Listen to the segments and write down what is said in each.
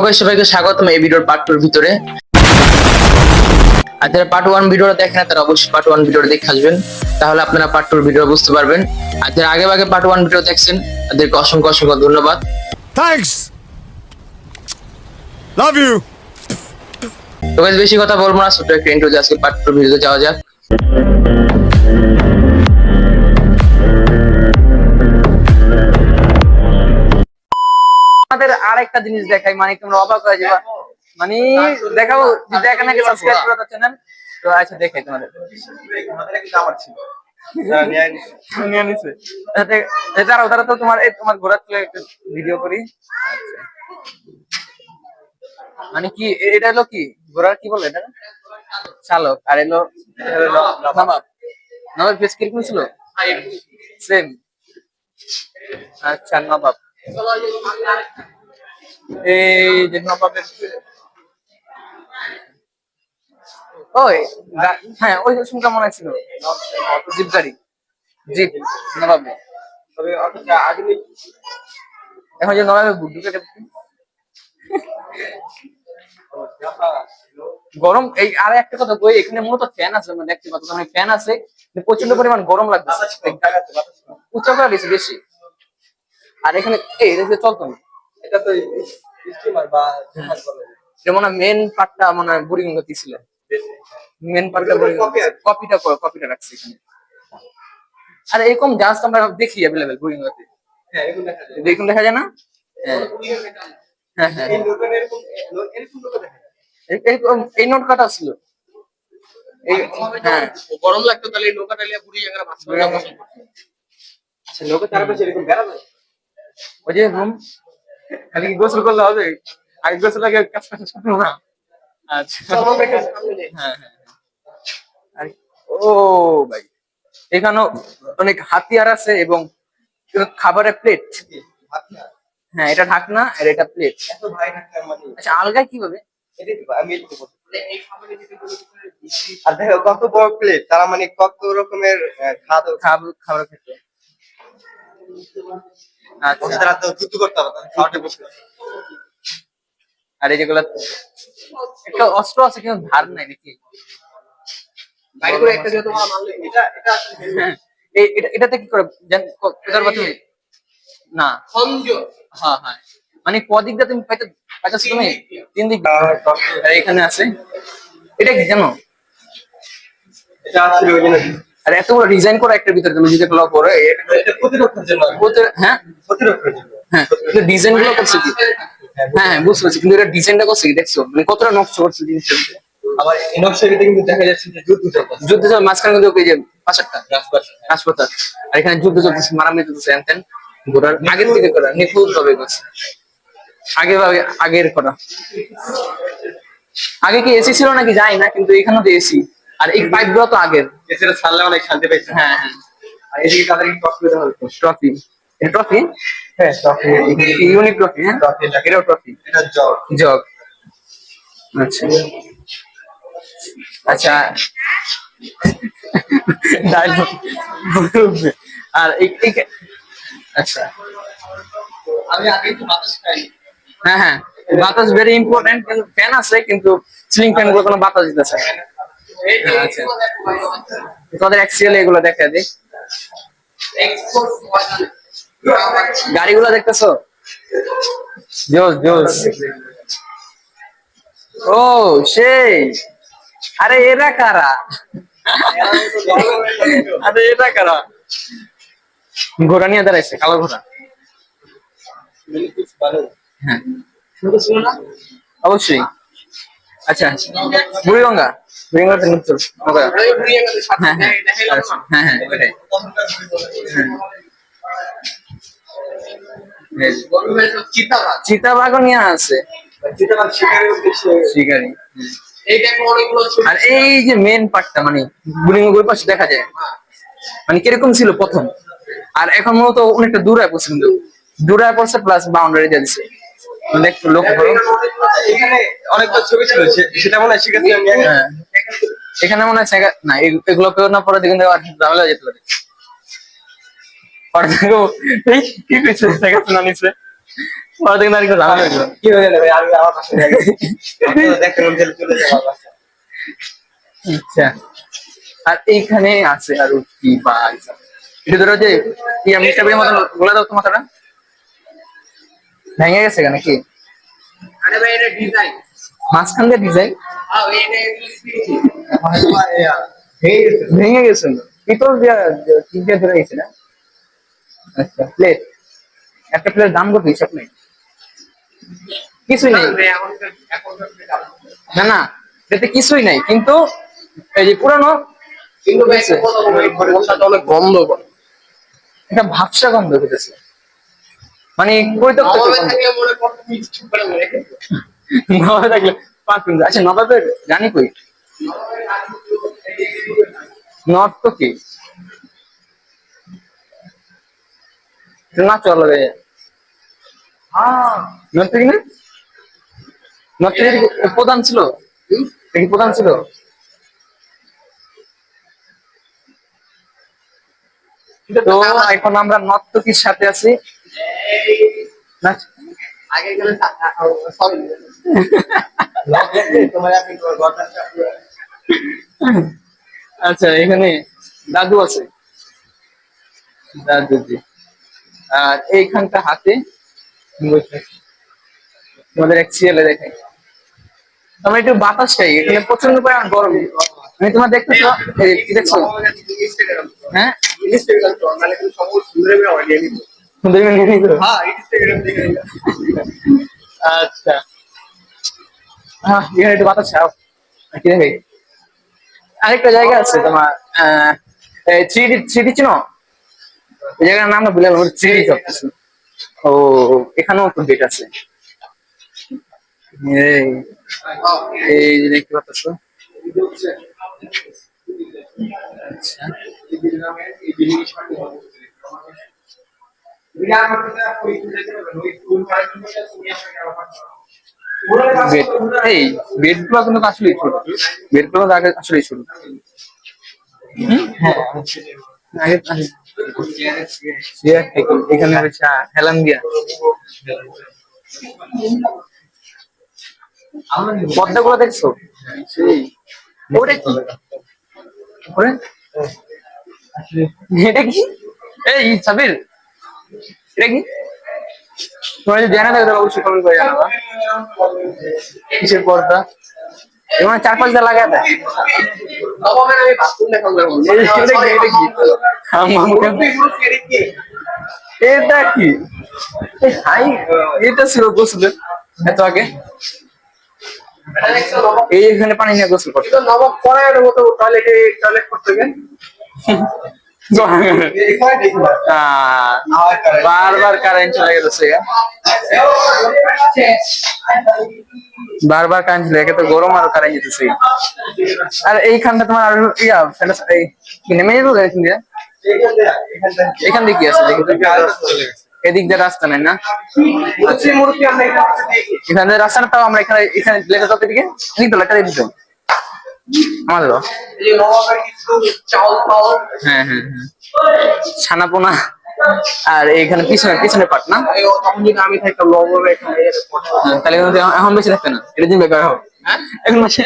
সবাই সবাইকে স্বাগতম এই ভিডিওর পার্ট টুর ভিতরে। আর যারা পার্ট ওয়ান ভিডিওটা দেখেন না, তারা অবশ্যই পার্ট ওয়ান ভিডিওটা দেখে আসবেন। তাহলে আপনারা পার্ট টুর ভিডিও বুঝতে পারবেন। আর যারা আগে আগে পার্ট ওয়ান ভিডিও দেখছেন তাদেরকে অসংখ্য অসংখ্য ধন্যবাদ। Thanks. Love you. তো বেশি কথা বলব না ছোট একটা ইন্ট্রো আজকে পার্ট টুর ভিডিওতে যাওয়া যাক। আরেকটা জিনিস দেখাই মানে তোমরা অবাক হয়ে যাবা। মানে দেখাবো যে দেখেন নাকি সাবস্ক্রাইব করে তো চ্যানেল তো আচ্ছা দেখাই তোমাদের। দাঁড়াও তোমার তোমার ভিডিও করি। মানে কি এটা হলো কি? কি বলে এটা? আর নবাব। সেম আচ্ছা নবাব। এই যে নবাবের ওই হ্যাঁ ওই শুনটা মনে ছিল। জিপ গাড়ি। জিপ নবাবে। এখন যে নবাবে গরম এই আর একটা কথা কই এখানে মূলত ফ্যান আছে আমরা দেখতে পাচ্ছি মানে ফ্যান আছে প্রচণ্ড পরিমাণ গরম লাগছে। উচ্চ করা বেশি বেশি। আর এখানে এই চলতো না। এটা তো স্টিমার বা জাহাজ বলে। যেমন মেন পার্টটা মানে বুড়িগঙ্গাতে ছিল মেন পার্টটা কপিটা কপিটা রাখছি এখানে। আর এরকম জাহাজ আমরা দেখি অ্যাভেলেবেল বুড়িগঙ্গাতে। হ্যাঁ এরকম দেখা যায়। না? হ্যাঁ। হ্যাঁ হ্যাঁ এই নোট কাটা ছিল। এই হ্যাঁ। গরম লাগতো তাহলে এই নৌকাটা লিয়ে বুড়ি জায়গা আচ্ছা লোকের চারপাশে এরকম বেড়া যায় ওই যে রুম খালি কি গোসল করলে হবে। আগে গোসল আগে কাজ করব না। আচ্ছা। সামনে হ্যাঁ হ্যাঁ ও ভাই এখানেও অনেক হাতিয়ার আছে এবং খাবারের প্লেট হ্যাঁ এটা ঢাকনা আর এটা প্লেট এত ভাই থাকতে মানে আচ্ছা আলগায় কীভাবে? এটাই আমি একটু বলছি। আর দেখো কত বড় প্লেট তারা মানে কত রকমের খাবার খাবার খেতে তারা যুদ্ধ করতে হবে তাদের খাওয়াটা বসে আর এই যেগুলো একটা অস্ত্র আছে কিন্তু ধার নাই নাকি? হ্যাঁ এটাতে কি করে না। হ্যাঁ হ্যাঁ। মানে কদিক দিয়ে তুমি পাইতে পাইতেছো তুমি? তিন দিক। এখানে আছে। এটা কি জানো? এটা আসলে ওই জন্য আর এতগুলো ডিজাইন করা একটা ভিতরে তুমি যদি লক করো প্রতিরক্ষার জন্য হ্যাঁ? প্রতিরক্ষার জন্য। হ্যাঁ ডিজাইনগুলো করছে কি? হ্যাঁ হ্যাঁ বুঝতে পারছি কিন্তু এটা ডিজাইনটা করছে কি? দেখছ? মানে কতটা নকশা করছে জিনিসটা? আবার এই নকশাটিতে কিন্তু দেখা যাচ্ছে যে যুদ্ধ চলতেছে। যুদ্ধ চল মাঝখানে কিন্তু ওই যে পাঁচারটা হাসপাতাল আর এখানে যুদ্ধ মারামারি এনতেন ঘোড়ার আগের থেকে করা নিখুঁত ভাবে করছে আগে ভাবে আগের করা। আগে কি এসি ছিল নাকি? জানি না কিন্তু এখানে তো এসি আর এই পাইপগুলো তো আগের। এছাড়া ছাড়লে অনেক শান্তি পাইছে হ্যাঁ হ্যাঁ। আর এদিকে তাদের একটু অসুবিধা হবে ট্রফি এটা ট্রফি হ্যাঁ ট্রফি ইউনিক ট্রফি হ্যাঁ? Trophy, এটাও ট্রফি এটা জগ জগ আচ্ছা। আচ্ছা। আর এই আচ্ছা। আমি আগে একটু বাতাস খাই। হ্যাঁ হ্যাঁ। বাতাস ভেরি ইম্পর্টেন্ট কিন্তু ফ্যান আছে কিন্তু সিলিং ফ্যানগুলো কোনো বাতাস দিতেছে না। আচ্ছা তোমাদের এক্সিএল এগুলো দেখা দিই গাড়িগুলো দেখতেছো? জোস জোস ও সেই। আরে এরা কারা? আরে এরা কারা? ঘোড়া নিয়ে দাঁড়াইছে কালো ঘোড়া। হ্যাঁ। অবশ্যই। আচ্ছা। বুড়িগঙ্গা। বুড়িগঙ্গাতে নিচ্ছ হ্যাঁ হ্যাঁ। আচ্ছা, হ্যাঁ হ্যাঁ হ্যাঁ। চিতাবাঘও নিয়ে আছে। চিতাবাঘ শিকারের উদ্দেশ্যে। শিকারি। আর এই যে মেন পার্টটা মানে বুড়িগঙ্গা ওই পাশে দেখা যায়। মানে কীরকম ছিল প্রথম? আর এখন মূলত অনেকটা দূরায় পড়ছে কিন্তু। দূরায় পড়ছে প্লাস বাউন্ডারি দিয়ে দেখো লক্ষ্য করো। এখানে ছবি ছিল সেটা মনে হয় আমি হ্যাঁ। এখানে মনে হয় না এগুলো কেউ না পরে দেখুন আর ঝামেলা যেতে পারে। পরে কি কইছে জায়গা শোনা নিছে। ওরা দেখে আরেকটু ঝামেলা হইল। কি হয়ে গেল ভাই? আমি আমার পাশে দেখতে চলে যাব আচ্ছা। আর এইখানে আছে আর কি ভাই এটা ধরো যে কি আমি চাবির মতন বলে দাও তো মাথাটা। ভেঙে গেছে কেন? কি? আরে ভাই এটা ডিজাইন মাঝখান দিয়ে ডিজাইন ভেঙে গেছে। পিতল দিয়া কি দিয়ে ধরে গেছে না? আচ্ছা প্লেট একটা প্লেট দাম কত হিসাব নেই? কিছুই নেই। না না এতে কিছুই নাই। কিন্তু এই যে পুরানো কিন্তু গন্ধ একটা ভাবসা গন্ধ হইতেছে। মানে পরিত্যক্ত নবাবে থাকলে মনে থাকলে পারফিউম আচ্ছা নবাবের জানি কই? নট তো কি? না চলো রে। কি না নট প্রধান ছিল? প্রধান ছিল? তো এখন আমরা নর্তকীর সাথে আছি। আগে গেলে সরি তোমার আপনি আচ্ছা এখানে দাদু আছে। দাদু জি আর এইখানটা হাতে তোমাদের এক সিরিয়ালে দেখাই আমরা একটু বাতাস চাই এখানে প্রচণ্ড পরিমাণ গরম। আমি তোমার দেখতেছো দেখছ? হ্যাঁ? হ্যাঁ আচ্ছা। এখানে একটু বাতাস দেখাই আরেকটা জায়গা আছে তোমার থ্রি ডি থ্রি ডি চিনো এই জায়গার নামটা ভুলে গেলাম থ্রি ডি ও, এখানেও তো গেট আছে। এই যে দেখতে আচ্ছা। এই বেডগুলো কিন্তু আসলেই ছোট। বেডগুলো আসলেই ছোট। হুম? হ্যাঁ থেকে এখানে রয়েছে হেলান দিয়া। পদ্মা গুলো দেখছ? ওটা কি? এটা কি? এই সাবির। এটা কি? তোমরা যদি জানা থাকে তাহলে অবশ্যই কমেন্ট করে জানাবা। কিসের পর্দা? এবং চার পাঁচ দিয়ে। লাগায় দেয় নবাবে আমি বাথরুম দেখাবো এই এটা কি? এই হাই এটা ছিল গোসল এত আগে। এই এখানে পানি নিয়ে গোসল করতে। নবাব মতো টয়লেটে টয়লেট করতে গেলে? বারবার কারেন্ট চলে গেছে বারবার কারেন্ট চলে তো গরম আর কারেন্ট যেতেছে আর এইখানটা তোমার আর ইয়া নেমে যাব এখান দিয়ে? কি আছে। এদিক দিয়ে রাস্তা নাই না? আমরা এখানে এখানে রাস্তা না তাও আমরা এখানে এখানে লেখা যাতে দিকে? এদিক হ্যাঁ হ্যাঁ হ্যাঁ। ছানাপোনা আর এইখানে পিছনে পিছনে পাট না? আমি থাকতাম এখানে হ্যাঁ, তাহলে এখন- এখন বেঁচে থাকবে না। এটা দিন বেকার হবে হ্যাঁ? এখন বেঁচে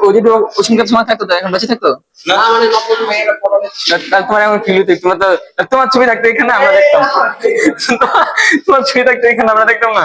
ও যদি ওষুধকার সময় থাকতো এখন বেঁচে থাকতো? না মানে তোমার এমন ফিল হতো তোমার তো তোমার ছবি থাকতো এখানে আমরা দেখতাম। তোমার- তোমার ছবি থাকতো এখানে আমরা দেখতাম না।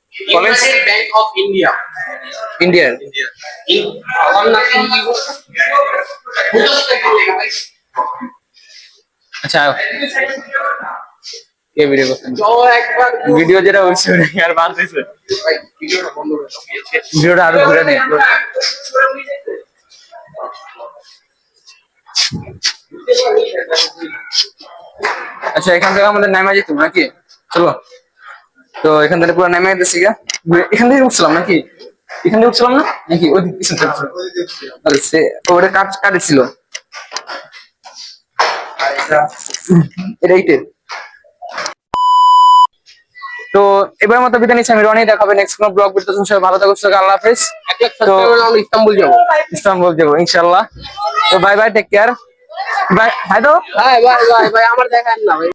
কলেজ? ব্যাংক অফ ইন্ডিয়া পারছি আচ্ছা কে ভিডিও করছেন ভিডিও যেটা হচ্ছে আর বাদ দিছে? ভিডিওটা আরও ঘুরে নেই আচ্ছা এখান থেকে আমাদের নামা যেত নাকি? চলো। তো এখান থেকে পুরো নামা যেতেছি গা। এখান থেকে উঠছিলাম নাকি? এখান থেকে উঠছিলাম না? নাকি ওই দিক পিছন সে ওটা কাট কাটেছিল তো এবার মতো বিদায় নিচ্ছি আমি রনি দেখাবে নেক্সট কোনো ব্লগ ভিডিও সবাই ভালো থাকো আল্লাহ হাফেজ। ইস্তাম্বুল যাব। ইস্তানবুল যাব ইনশাল্লাহ তো bye bye take care bye hi তো। ভাই ভাই ভাই আমার দেখান না